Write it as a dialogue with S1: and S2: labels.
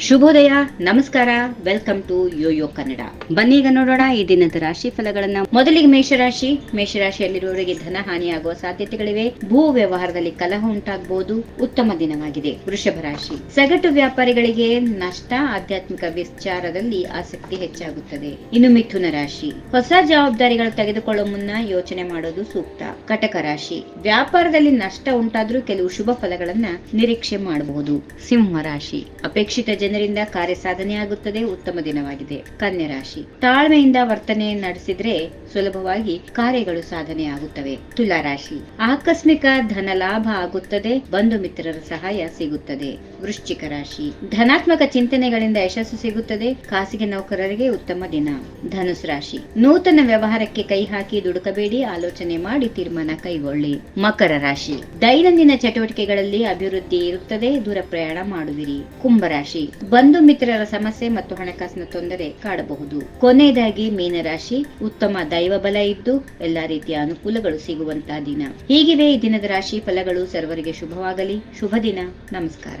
S1: ಶುಭೋದಯ, ನಮಸ್ಕಾರ welcome to Yoyo Kannada ಬನ್ನೀಗ ನೋಡೋಣ ಈ ದಿನದ ರಾಶಿ ಫಲಗಳನ್ನ. ಮೊದಲಿಗೆ ಮೇಷರಾಶಿ, ಮೇಷರಾಶಿಯಲ್ಲಿರುವವರಿಗೆ ಧನ ಹಾನಿಯಾಗುವ ಸಾಧ್ಯತೆಗಳಿವೆ. ಭೂ ವ್ಯವಹಾರದಲ್ಲಿ ಕಲಹ ಉಂಟಾಗಬಹುದು ಉತ್ತಮ ದಿನವಾಗಿದೆ. ವೃಷಭ ರಾಶಿ. ಸಗಟು ವ್ಯಾಪಾರಿಗಳಿಗೆ ನಷ್ಟ, ಆಧ್ಯಾತ್ಮಿಕ ವಿಚಾರದಲ್ಲಿ ಆಸಕ್ತಿ ಹೆಚ್ಚಾಗುತ್ತದೆ. ಇನ್ನು ಮಿಥುನ ರಾಶಿ. ಹೊಸ ಜವಾಬ್ದಾರಿಗಳು ತೆಗೆದುಕೊಳ್ಳುವ ಮುನ್ನ ಯೋಚನೆ ಮಾಡೋದು ಸೂಕ್ತ. ಕಟಕ ರಾಶಿ. ವ್ಯಾಪಾರದಲ್ಲಿ ನಷ್ಟ ಉಂಟಾದ್ರೂ ಕೆಲವು ಶುಭ ಫಲಗಳನ್ನ ನಿರೀಕ್ಷೆ ಮಾಡಬಹುದು ಸಿಂಹ ರಾಶಿ. ಅಪೇಕ್ಷಿತ ಜನರಿಂದ ಕಾರ್ಯ ಸಾಧನೆಯಾಗುತ್ತದೆ ಉತ್ತಮ ದಿನವಾಗಿದೆ. ಕನ್ಯಾ ರಾಶಿ ತಾಳ್ಮೆಯಿಂದ ವರ್ತನೆ ನಡೆಸಿದ್ರೆ ಸುಲಭವಾಗಿ ಕಾರ್ಯಗಳು ಸಾಧನೆ ಆಗುತ್ತವೆ ತುಲಾ ರಾಶಿ ಆಕಸ್ಮಿಕ ಧನ ಲಾಭ ಆಗುತ್ತದೆ, ಬಂಧು ಮಿತ್ರರ ಸಹಾಯ ಸಿಗುತ್ತದೆ. ವೃಶ್ಚಿಕ ರಾಶಿ ಧನಾತ್ಮಕ ಚಿಂತನೆಗಳಿಂದ ಯಶಸ್ಸು ಸಿಗುತ್ತದೆ. ಖಾಸಗಿ ನೌಕರರಿಗೆ ಉತ್ತಮ ದಿನ. ಧನುಸ್ ರಾಶಿ. ನೂತನ ವ್ಯವಹಾರಕ್ಕೆ ಕೈ ಹಾಕಿ ದುಡುಕಬೇಡಿ. ಆಲೋಚನೆ ಮಾಡಿ ತೀರ್ಮಾನ ಕೈಗೊಳ್ಳಿ. ಮಕರ ರಾಶಿ. ದೈನಂದಿನ ಚಟುವಟಿಕೆಗಳಲ್ಲಿ ಅಭಿವೃದ್ಧಿ ಇರುತ್ತದೆ. ದೂರ ಪ್ರಯಾಣ ಮಾಡುವಿರಿ. ಕುಂಭರಾಶಿ ಬಂಧು ಮಿತ್ರರ ಸಮಸ್ಯೆ ಮತ್ತು ಹಣಕಾಸಿನ ತೊಂದರೆ ಕಾಡಬಹುದು. ಕೊನೆಯದಾಗಿ ಮೀನರಾಶಿ ಉತ್ತಮ ದೈವ ಬಲ ಇದ್ದು ಎಲ್ಲಾ ರೀತಿಯ ಅನುಕೂಲಗಳು ಸಿಗುವಂತಹ ದಿನ. ಹೀಗಿವೆ ಈ ದಿನದ ರಾಶಿ ಫಲಗಳು ಸರ್ವರಿಗೆ ಶುಭವಾಗಲಿ. ಶುಭ ದಿನ. ನಮಸ್ಕಾರ.